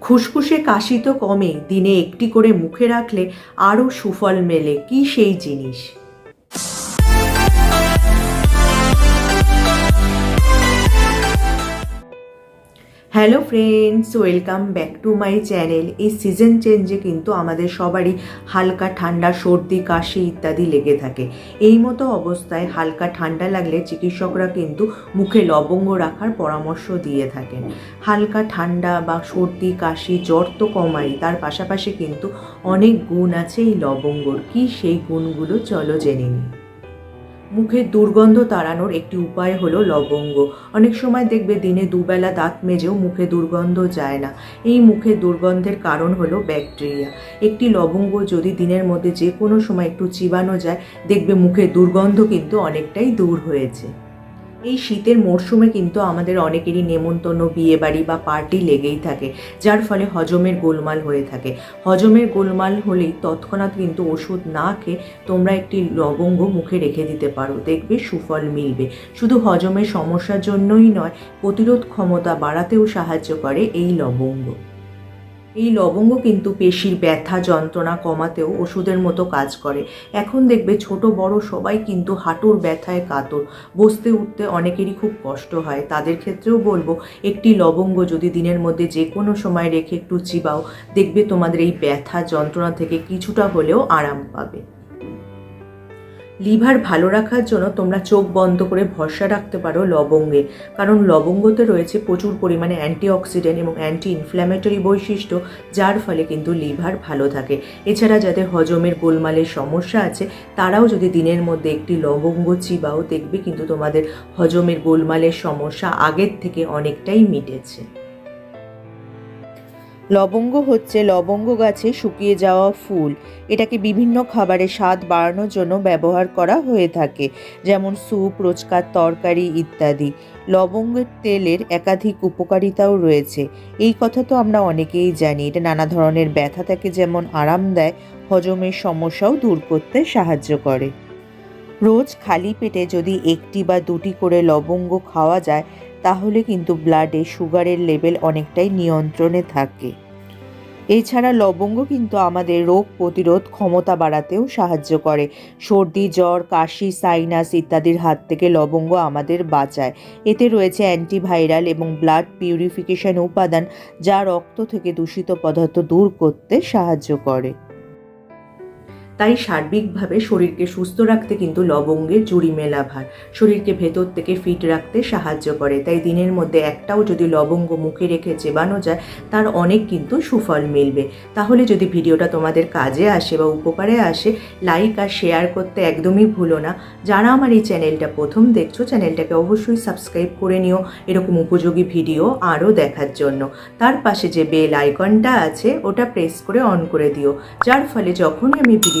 খুসখুসে কাশি তো কমে, দিনে একটি করে মুখে রাখলে আরও সুফল মেলে। কি সেই জিনিস? Hello friends welcome back to my channel এই সিজন চেঞ্জে কিন্তু আমাদের সবারই হালকা ঠান্ডা, সর্দি, কাশি ইত্যাদি লেগে থাকে। এই মতো অবস্থায় হালকা ঠান্ডা লাগলে চিকিৎসকরা কিন্তু মুখে লবঙ্গ রাখার পরামর্শ দিয়ে থাকেন। হালকা ঠান্ডা বা সর্দি, কাশি, জ্বর তো কমাই, তার পাশাপাশি কিন্তু অনেক গুণ আছে এই লবঙ্গর। কি সেই গুণগুলো চলো জেনে নিই। মুখের দুর্গন্ধ তাড়ানোর একটি উপায় হলো লবঙ্গ। অনেক সময় দেখবে দিনে দুবেলা দাঁত মেজেও মুখে দুর্গন্ধ যায় না। এই মুখে দুর্গন্ধের কারণ হলো ব্যাকটেরিয়া। একটি লবঙ্গ যদি দিনের মধ্যে যে কোনো সময় একটু চিবানো যায়, দেখবে মুখে দুর্গন্ধ কিন্তু অনেকটাই দূর হয়েছে। এই শীতের মরশুমে কিন্তু আমাদের অনেকেরই নেমন্তন্ন বিয়ে বাড়ি বা পার্টি লেগেই থাকে, যার ফলে হজমের গোলমাল হয়ে থাকে। হজমের গোলমাল হলেই তৎক্ষণাৎ কিন্তু ওষুধ না খেয়ে তোমরা একটি লবঙ্গ মুখে রেখে দিতে পারো, দেখবে সুফল মিলবে। শুধু হজমের সমস্যার জন্যই নয়, প্রতিরোধ ক্ষমতা বাড়াতেও সাহায্য করে এই লবঙ্গ। এই লবঙ্গ কিন্তু পেশির ব্যথা, যন্ত্রণা কমাতেও ওষুধের মতো কাজ করে। এখন দেখবে ছোট, বড় সবাই কিন্তু হাঁটুর ব্যথায় কাতর। বসতে, উঠতে অনেকেরই খুব কষ্ট হয়। তাদের ক্ষেত্রেও বলব, একটি লবঙ্গ যদি দিনের মধ্যে যে কোনো সময় রেখে একটু চিবাও, দেখবে তোমাদের এই ব্যথা, যন্ত্রণা থেকে কিছুটা হলেও আরাম পাবে। লিভার ভালো রাখার জন্য তোমরা চোখ বন্ধ করে ভরসা রাখতে পারো লবঙ্গে। কারণ লবঙ্গতে রয়েছে প্রচুর পরিমাণে অ্যান্টিঅক্সিডেন্ট এবং অ্যান্টি ইনফ্ল্যামেটরি বৈশিষ্ট্য, যার ফলে কিন্তু লিভার ভালো থাকে। এছাড়া যাদের হজমের গোলমালের সমস্যা আছে, তারাও যদি দিনের মধ্যে একটি লবঙ্গ চিবাও, দেখবে কিন্তু তোমাদের হজমের গোলমালের সমস্যা আগের থেকে অনেকটাই মিটেছে। লবঙ্গ হচ্ছে লবঙ্গ গাছে শুকিয়ে যাওয়া ফুল। এটাকে বিভিন্ন খাবারের স্বাদ বাড়ানোর জন্য ব্যবহার করা হয়ে থাকে, যেমন স্যুপ, রোজকার তরকারি ইত্যাদি। লবঙ্গের তেলের একাধিক উপকারিতাও রয়েছে। এই কথা তো আমরা অনেকেই জানি, এটা নানা ধরনের ব্যথা থেকে যেমন আরাম দেয়, হজমের সমস্যাও দূর করতে সাহায্য করে। রোজ খালি পেটে যদি একটি বা দুটি করে লবঙ্গ খাওয়া যায়, তাহলে কিন্তু ব্লাডে সুগারের লেভেল অনেকটাই নিয়ন্ত্রণে থাকে। এছাড়া লবঙ্গ কিন্তু আমাদের রোগ প্রতিরোধ ক্ষমতা বাড়াতেও সাহায্য করে। সর্দি, জ্বর, কাশি, সাইনাস ইত্যাদির হাত থেকে লবঙ্গ আমাদের বাঁচায়। এতে রয়েছে অ্যান্টিভাইরাল এবং ব্লাড পিউরিফিকেশন উপাদান যা রক্ত থেকে দূষিত পদার্থ দূর করতে সাহায্য করে। তাই সার্বিকভাবে শরীরকে সুস্থ রাখতে কিন্তু লবঙ্গের জুড়ি মেলা ভার। শরীরকে ভেতর থেকে ফিট রাখতে সাহায্য করে। তাই দিনের মধ্যে একটাও যদি লবঙ্গ মুখে রেখে চেবানো যায়, তার অনেক কিন্তু সুফল মিলবে। তাহলে যদি ভিডিওটা তোমাদের কাজে আসে বা উপকারে আসে লাইক আর শেয়ার করতে একদমই ভুলো না। যারা আমার এই চ্যানেলটা প্রথম দেখছ, চ্যানেলটাকে অবশ্যই সাবস্ক্রাইব করে নিও এরকম উপযোগী ভিডিও আরও দেখার জন্য। তার পাশে যে বেল আইকনটা আছে, ওটা প্রেস করে অন করে দিও। যার ফলে যখনই আমি